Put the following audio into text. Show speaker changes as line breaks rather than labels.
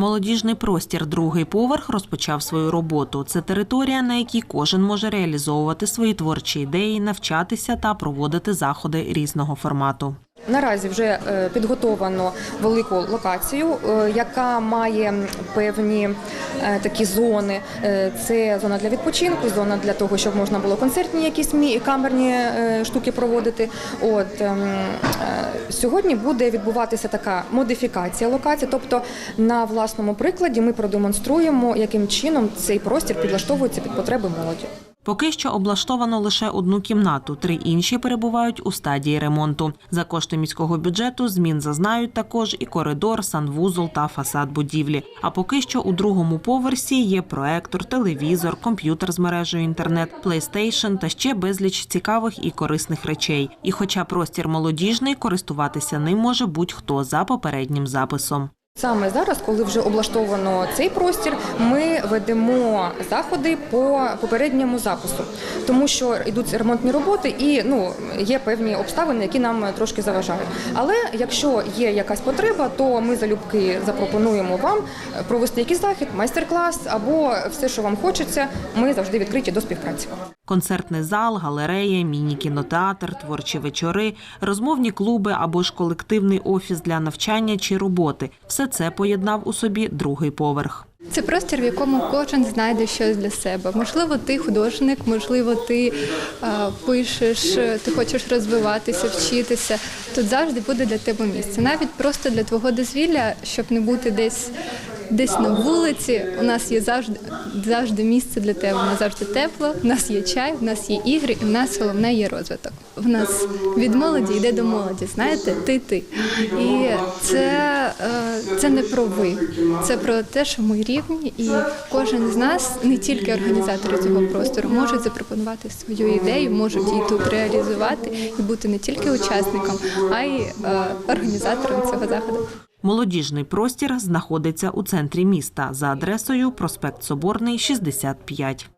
Молодіжний простір другий поверх розпочав свою роботу. Це територія, на якій кожен може реалізовувати свої творчі ідеї, навчатися та проводити заходи різного формату.
Наразі вже е, підготовано велику локацію, е, яка має певні е, такі зони. Це зона для відпочинку, зона для того, щоб можна було концертні якісь камерні штуки проводити. От ем, сьогодні буде відбуватися така модифікація локації, тобто на власному прикладі ми продемонструємо, яким чином цей простір підлаштовується під потреби молоді.
Поки що облаштовано лише одну кімнату, три інші перебувають у стадії ремонту. За кошти міського бюджету змін зазнають також і коридор, санвузол та фасад будівлі. А поки що у другому поверсі є проектор, телевізор, комп'ютер з мережею інтернет, плейстейшн та ще безліч цікавих і корисних речей. І хоча простір молодіжний, користуватися ним може будь-хто за попереднім записом.
Саме зараз, коли вже облаштовано цей простір, ми ведемо заходи по попередньому запису, тому що йдуть ремонтні роботи і ну є певні обставини, які нам трошки заважають. Але якщо є якась потреба, то ми залюбки запропонуємо вам провести якийсь захід, майстер-клас або все, що вам хочеться. Ми завжди відкриті до співпраці.
Концертний зал, галерея, міні-кінотеатр, творчі вечори, розмовні клуби або ж колективний офіс для навчання чи роботи все це поєднав у собі другий поверх.
Це простір, в якому кожен знайде щось для себе. Можливо, ти художник, можливо, ти е, пишеш, ти хочеш розвиватися, вчитися. Тут завжди буде для тебе місце. Навіть просто для твого дозвілля, щоб не бути десь. Десь на вулиці у нас є завжди завжди місце для тебе. У нас завжди тепло, у нас є чай, у нас є ігри, і в нас головне є розвиток. В нас від молоді йде до молоді. Знаєте, ти ти. І це, е, це не про ви, це про те, що ми рівні, і кожен з нас, не тільки організатори цього простору, можуть запропонувати свою ідею, можуть її тут реалізувати і бути не тільки учасником, а й е, організатором цього заходу.
Молодіжний простір знаходиться у центрі міста за адресою проспект Соборний, 65.